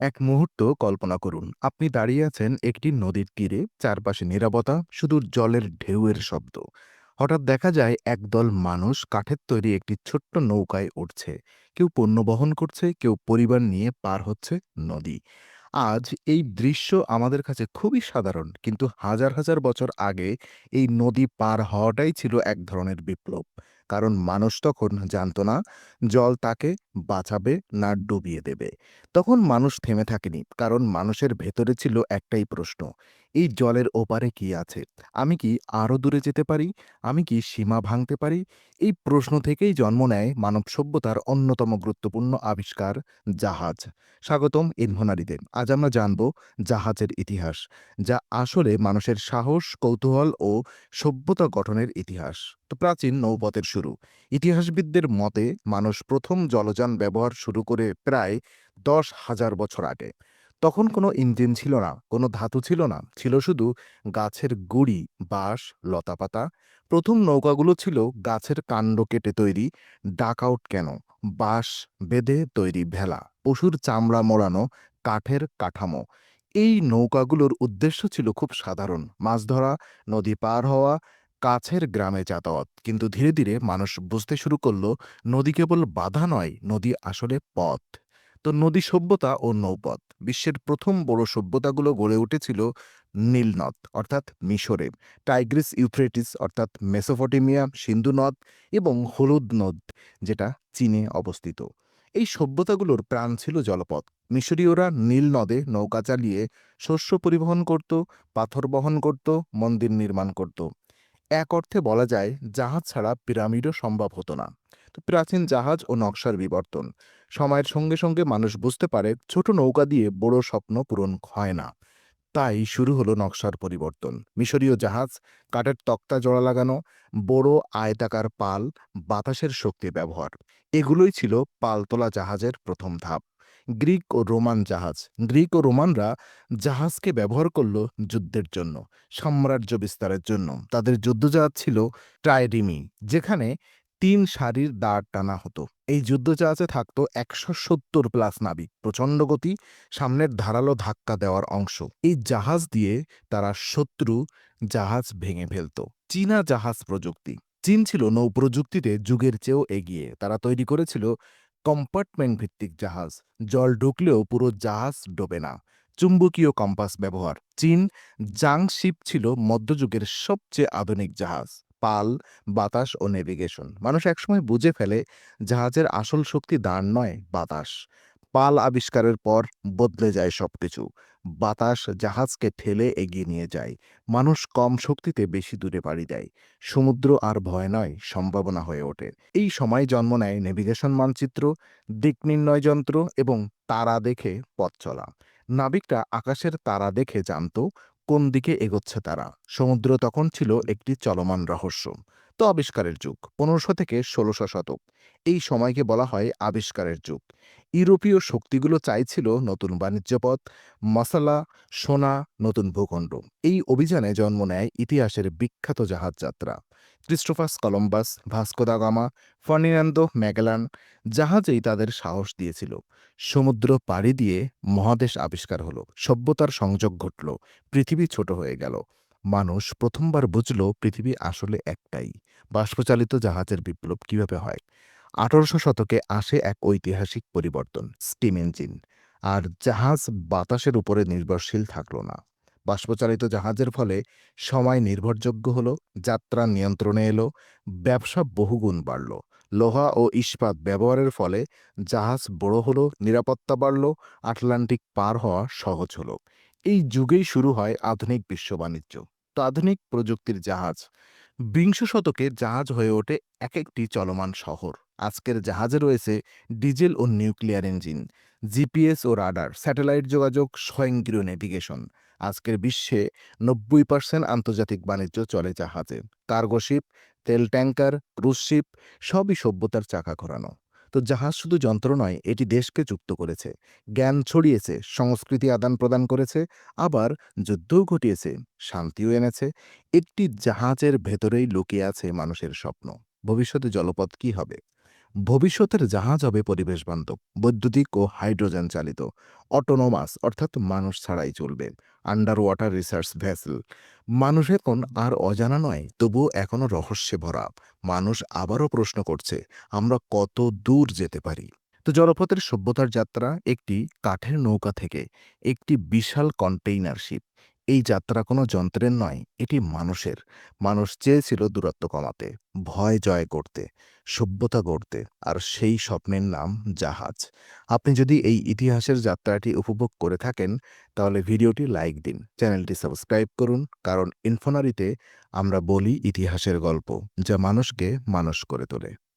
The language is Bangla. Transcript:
এক মুহূর্ত কল্পনা করুন, আপনি দাঁড়িয়ে আছেন একটি নদীর তীরে, চারপাশে নীরবতা শুধু জলের ঢেউয়ের শব্দ। হঠাৎ দেখা যায় একদল মানুষ কাঠের তৈরি একটি ছোট্ট নৌকায় উঠছে কেউ পণ্য বহন করছে, কেউ পরিবার নিয়ে পার হচ্ছে নদী। আজ এই দৃশ্য আমাদের কাছে খুবই সাধারণ, কিন্তু হাজার হাজার বছর আগে এই নদী পার হওয়াটাই ছিল এক ধরনের বিপ্লব। কারণ মানুষ তখন জানত না জল তাকে বাঁচাবে না ডুবিয়ে দেবে। তখন মানুষ থেমে থাকেনি, কারণ মানুষের ভেতরে ছিল একটাই প্রশ্ন এই জলের ওপারে কি আছে? আমি কি আরও দূরে যেতে পারি? আমি কি সীমা ভাঙতে পারি? এই প্রশ্ন থেকেই জন্ম নেয় মানব সভ্যতার অন্যতম গুরুত্বপূর্ণ আবিষ্কার, জাহাজ। স্বাগতম ইনভোনারিতে আজ আমরা জানব জাহাজের ইতিহাস, যা আসলে মানুষের সাহস, কৌতূহল ও সভ্যতা গঠনের ইতিহাস। তো প্রাচীন নৌপথের শুরু। ইতিহাসবিদদের মতে, মানুষ প্রথম জলযান ব্যবহার শুরু করে প্রায় দশ হাজার বছর আগে। তখন কোনো ইঞ্জিন ছিল না, কোনো ধাতু ছিল না, ছিল শুধু গাছের গুড়ি, বাঁশ, লতাপাতা। প্রথম নৌকাগুলো ছিল গাছের কাণ্ড কেটে তৈরি, ডাকআউট কেন, বাঁশ বেঁধে তৈরি ভেলা, পশুর চামড়া মোড়ানো, কাঠের কাঠামো। এই নৌকাগুলোর উদ্দেশ্য ছিল খুব সাধারণ, মাছ ধরা, নদী পার হওয়া, কাছের গ্রামে যাতায়াত। কিন্তু ধীরে ধীরে মানুষ বুঝতে শুরু করল, নদী কেবল বাধা নয়, নদী আসলে পথ। তো নদী সভ্যতা ও নৌপথ। বিশ্বের প্রথম বড় সভ্যতাগুলো গড়ে উঠেছিল নীল নদ অর্থাৎ মিশরে। টাইগ্রিস ইউফ্রেটিস, অর্থাৎ মেসোপটেমিয়া, সিন্ধু নদ এবং হলুদ নদ, যেটা চীনে অবস্থিত। এই সভ্যতাগুলোর প্রাণ ছিল জলপথ। মিশরীয়রা নীল নদে নৌকা চালিয়ে শস্য পরিবহন করত, পাথর বহন করত, মন্দির নির্মাণ করত। এক অর্থে বলা যায়, জাহাজ ছাড়া পিরামিডও সম্ভব হতো না। প্রাচীন জাহাজ ও নকশার বিবর্তন। সময়ের সঙ্গে সঙ্গে মানুষ বুঝতে পারে, ছোট নৌকা দিয়ে বড় স্বপ্ন পূরণ হয় না। তাই শুরু হলো নকশার পরিবর্তন। মিশরীয় জাহাজ, কাঠের তক্তা জোড়া লাগানো, বড় আয়তাকার পাল, বাতাসের শক্তি ব্যবহার। এগুলোই ছিল পালতোলা জাহাজের প্রথম ধাপ। গ্রিক ও রোমান জাহাজ। গ্রিক ও রোমানরা জাহাজকে ব্যবহার করল যুদ্ধের জন্য, সাম্রাজ্য বিস্তারের জন্য। তাদের যুদ্ধজাহাজ ছিল ট্রাইরিমি, যেখানে তিন সারির দাঁড় টানা হতো। এই যুদ্ধজাহাজে থাকতো একশো সত্তর প্লাস নাবিক, প্রচণ্ড গতি, সামনের ধারালো ধাক্কা দেওয়ার অংশ। এই জাহাজ দিয়ে তারা শত্রু জাহাজ ভেঙে ফেলত। চীনা জাহাজ প্রযুক্তি। চীন ছিল নৌ প্রযুক্তিতে যুগের চেয়েও এগিয়ে। তারা তৈরি করেছিল কম্পার্টমেন্ট ভিত্তিক জাহাজ। জল ঢুকলেও পুরো জাহাজ ডোবে না। চুম্বকীয় কম্পাস ব্যবহার। চীন জাংশিপ ছিল মধ্যযুগের সবচেয়ে আধুনিক জাহাজ। পাল, বাতাস ও নেভিগেশন। মানুষ একসময় বুঝে ফেলে জাহাজের আসল শক্তি দাঁড় নয়, বাতাস। পাল আবিষ্কারের পর বদলে যায় সবকিছু। বাতাস জাহাজকে ঠেলে এগিয়ে নিয়ে যায়। মানুষ কম শক্তিতে বেশি দূরে পাড়ি দেয়। সমুদ্র আর ভয় নয়, সম্ভাবনা হয়ে ওঠে। এই সময় জন্ম নেয় নেভিগেশন মানচিত্র, দিক নির্ণয় যন্ত্র এবং তারা দেখে পথ চলা। নাবিকরা আকাশের তারা দেখে জানত কোন দিকে এগোচ্ছে তারা? সমুদ্র তখন ছিল একটি চলমান রহস্য। তো আবিষ্কারের যুগ, পনেরোশো থেকে ষোলোশো শতক। এই সময়কে বলা হয় আবিষ্কারের যুগ। ইউরোপীয় শক্তিগুলো চাইছিল নতুন বাণিজ্যপথ মশালা, সোনা, নতুন ভূখণ্ড। এই অভিযানে জন্ম নেয় ইতিহাসের বিখ্যাত জাহাজ যাত্রা Christopher Columbus Vasco da Gama, Ferdinand Magellan, জাহাজেই তাদের সাহস দিয়েছিল। সমুদ্র পাড়ি দিয়ে মহাদেশ আবিষ্কার হলো, সভ্যতার সংযোগ ঘটল, পৃথিবী ছোট হয়ে গেল। মানুষ প্রথমবার বুঝল পৃথিবী আসলে একটাই, বাষ্পচালিত জাহাজের বিপ্লব কীভাবে হয়। আঠারোশো শতকে আসে এক ঐতিহাসিক পরিবর্তন, স্টিম ইঞ্জিন। আর জাহাজ বাতাসের উপরে নির্ভরশীল থাকল না। বাষ্পচালিত জাহাজের ফলে সময় নির্ভরযোগ্য হলো, যাত্রা নিয়ন্ত্রণে এলো, ব্যবসা বহুগুণ বাড়ল। লোহা ও ইস্পাত ব্যবহারের ফলে জাহাজ বড় হলো, নিরাপত্তা বাড়ল, আটলান্টিক পার হওয়া সহজ হলো। এই যুগেই শুরু হয় আধুনিক বিশ্ব বাণিজ্য। তো আধুনিক প্রযুক্তির জাহাজ। বিংশ শতকে জাহাজ হয়ে ওঠে এক একটি চলমান শহর। আজকের জাহাজে রয়েছে ডিজেল ও নিউক্লিয়ার ইঞ্জিন, জিপিএস ও রাডার, স্যাটেলাইট যোগাযোগ, স্বয়ংক্রিয় নেভিগেশন। আজকের বিশ্বে নব্বই পার্সেন্ট আন্তর্জাতিক বাণিজ্য চলে জাহাজে। কার্গোশিপ তেল ট্যাঙ্কার ক্রুজ শিপ, সবই সভ্যতার চাকা ঘোরানো। তো জাহাজ শুধু যন্ত্র নয়, এটি দেশকে যুক্ত করেছে। জ্ঞান ছড়িয়েছে, সংস্কৃতি আদান প্রদান করেছে, আবার যুদ্ধও ঘটিয়েছে, শান্তিও এনেছে। একটি জাহাজের ভেতরেই লুকিয়ে আছে মানুষের স্বপ্ন। ভবিষ্যতে জলপথ কি হবে? ভবিষ্যতের জাহাজ হবে পরিবেশ বান্ধব বৈদ্যুতিক ও হাইড্রোজেন চালিত অটোনোমাস অর্থাৎ মানুষ ছাড়াই চলবে আন্ডার ওয়াটার রিসার্চ ভেসেল মানুষ এখন আর অজানা নয় তবুও এখনও রহস্যে ভরা। মানুষ আবারও প্রশ্ন করছে, আমরা কত দূর যেতে পারি? তো জলপথের সভ্যতার যাত্রা একটি কাঠের নৌকা থেকে, একটি বিশাল কন্টেইনার শিপ এই যাত্রা কোনো যন্ত্রের নয়, এটি মানুষের। মানুষ চেয়েছিল দূরত্ব কমাতে, ভয় জয় করতে সভ্যতা গড়তে, আর সেই স্বপ্নের নাম জাহাজ। আপনি যদি এই ইতিহাসের যাত্রাটি উপভোগ করে থাকেন, তাহলে ভিডিওটি লাইক দিন, চ্যানেলটি সাবস্ক্রাইব করুন, কারণ ইনফোনারিতে আমরা বলি ইতিহাসের গল্প, যা মানুষকে মানুষ করে তোলে।